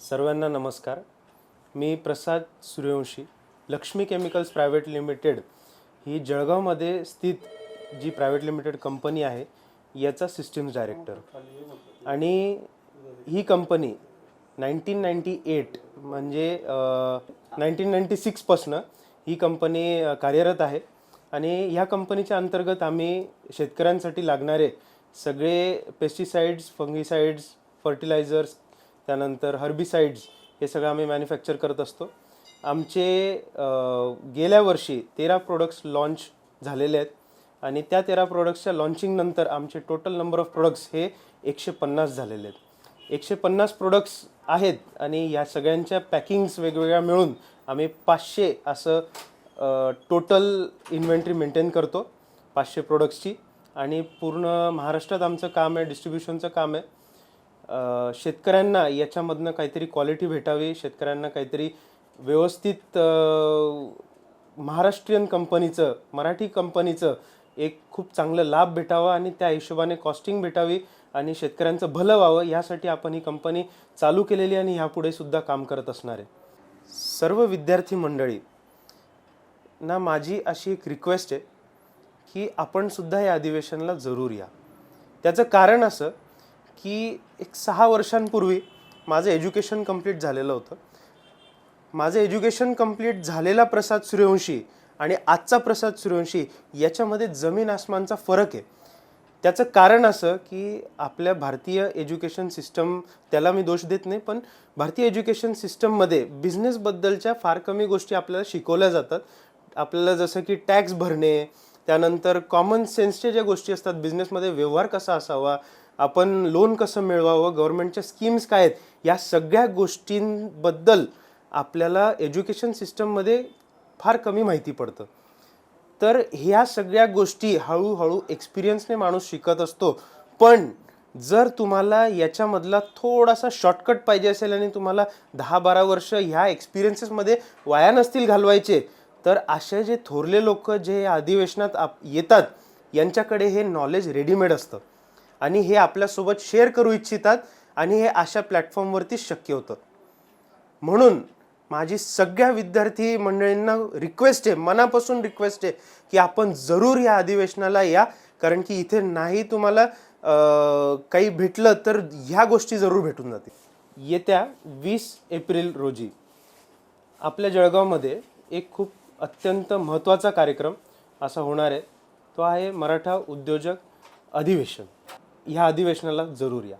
सर्वांना नमस्कार. मी Prasad Suryavanshi Laxmi chemicals private limited ही जळगावमध्ये स्थित जी प्रायव्हेट लिमिटेड कंपनी आहे याचा सिस्टीम्स डायरेक्टर. आणि ही कंपनी नाईन्टीन नाईन्टी एट म्हणजे नाईन्टीन नाईन्टी सिक्सपासनं ही कंपनी कार्यरत आहे. आणि ह्या कंपनीच्या अंतर्गत आम्ही शेतकऱ्यांसाठी लागणारे सगळे पेस्टिसाइड्स फंगिसाइड्स फर्टिलायझर्स त्यानंतर हर्बिसाइड्स हे सगळं आम्ही मॅन्युफॅक्चर करत असतो. आमचे गेल्या वर्षी तेरा प्रोडक्ट्स लॉन्च झालेले आहेत आणि त्या तेरा प्रोडक्ट्सच्या लॉन्चिंगनंतर आमचे टोटल नंबर ऑफ प्रोडक्ट्स हे एकशे पन्नास झालेले आहेत. एकशे पन्नास प्रोडक्ट्स आहेत आणि या सगळ्यांच्या पॅकिंग्स वेगवेगळ्या मिळून आम्ही पाचशे असं टोटल इन्व्हेंटरी मेंटेन करतो पाचशे प्रोडक्ट्सची आणि पूर्ण महाराष्ट्रात आमचं काम आहे डिस्ट्रीब्युशनचं काम आहे. शेतकऱ्यांना याच्यामधनं काहीतरी क्वालिटी भेटावी शेतकऱ्यांना काहीतरी व्यवस्थित महाराष्ट्रीयन कंपनीचं मराठी कंपनीचं एक खूप चांगलं लाभ भेटावा आणि त्या हिशोबाने कॉस्टिंग भेटावी आणि शेतकऱ्यांचं भलं व्हावं यासाठी आपण ही कंपनी चालू केलेली आणि ह्यापुढे सुद्धा काम करत असणार आहे. सर्व विद्यार्थी मंडळी ना माझी अशी एक रिक्वेस्ट आहे की आपण सुद्धा या अधिवेशनाला जरूर या. त्याचं कारण असं की एक सहा वर्षांपूर्वी माझं एज्युकेशन कंप्लीट झालेलं होतं. माझं एज्युकेशन कंप्लीट झालेला प्रसाद सूर्यवंशी आणि आजचा प्रसाद सूर्यवंशी याच्यामध्ये जमीन आसमानचा फरक आहे. त्याचं कारण असं की आपल्या भारतीय एज्युकेशन सिस्टम त्याला मी दोष देत नाही पण भारतीय एज्युकेशन सिस्टममध्ये बिझनेसबद्दलच्या फार कमी गोष्टी आपल्याला शिकवल्या जातात. आपल्याला जसं की टॅक्स भरणे त्यानंतर कॉमन सेन्सच्या ज्या गोष्टी असतात बिझनेसमध्ये व्यवहार कसा असावा आपण लोन कसं मिळवावं गव्हर्नमेंटच्या स्कीम्स काय आहेत या सगळ्या गोष्टींबद्दल आपल्याला एज्युकेशन सिस्टममध्ये फार कमी माहिती पडतं. तर ह्या सगळ्या गोष्टी हळूहळू एक्सपिरियन्सने माणूस शिकत असतो. पण जर तुम्हाला याच्यामधला थोडासा शॉर्टकट पाहिजे असेल आणि तुम्हाला दहा बारा वर्ष ह्या एक्सपिरियन्सेसमध्ये वाया नसतील घालवायचे तर असे जे थोरले लोक जे अधिवेशनात आप येतात यांच्याकडे हे नॉलेज रेडीमेड असतं. आणि हे आपल्यासोबत शेअर करू इच्छितात आणि हे अशा प्लॅटफॉर्मवरतीच शक्य होतं. म्हणून माझी सगळ्या विद्यार्थी मंडळींना रिक्वेस्ट आहे मनापासून रिक्वेस्ट आहे की आपण जरूर या अधिवेशनाला या. कारण की इथे नाही तुम्हाला काही भेटलं तर ह्या गोष्टी जरूर भेटून जातील. येत्या वीस एप्रिल रोजी आपल्या जळगावमध्ये एक खूप अत्यंत महत्त्वाचा कार्यक्रम असा होणार आहे. तो आहे मराठा उद्योजक अधिवेशन. ह्या अधिवेशनाला जरूर या.